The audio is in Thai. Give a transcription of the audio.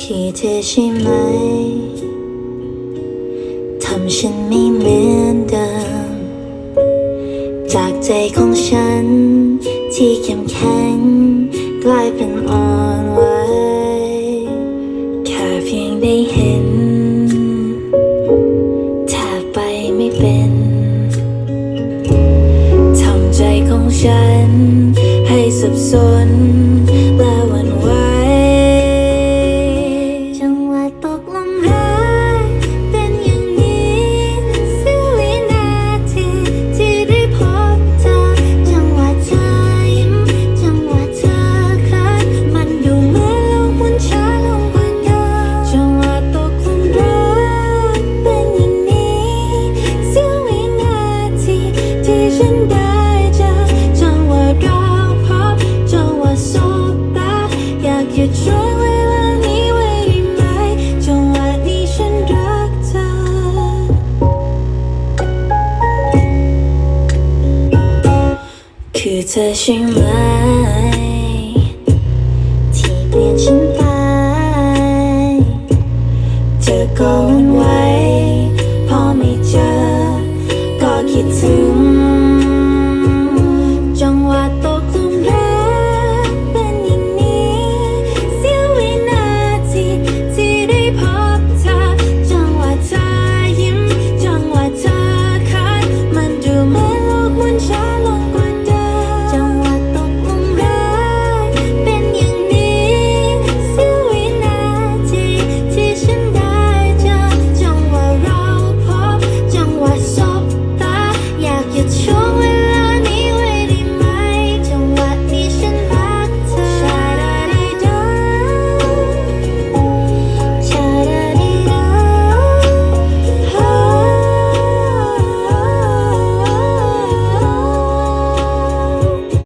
คือเธอใช่ไหม ทำฉันไม่เหมือนเดิม จากใจของฉัน ที่เข้มแข็ง กลายเป็นอ่อนไหวแค่เพียงได้เห็นแทบไปไม่เป็น ทำใจของฉัน ให้สับสน ฉันได้เจอจังหวะเราพบจังหวะสบตาอยากหยุดช่วยเวลานี้ไว้ได้ไหมจังหวะนี้ฉันรักเธอ คือเธอใช่ไหม ที่เปลี่ยนฉันไปเธอก็วุ่นไวพอไม่เจอ ก็คิดถึง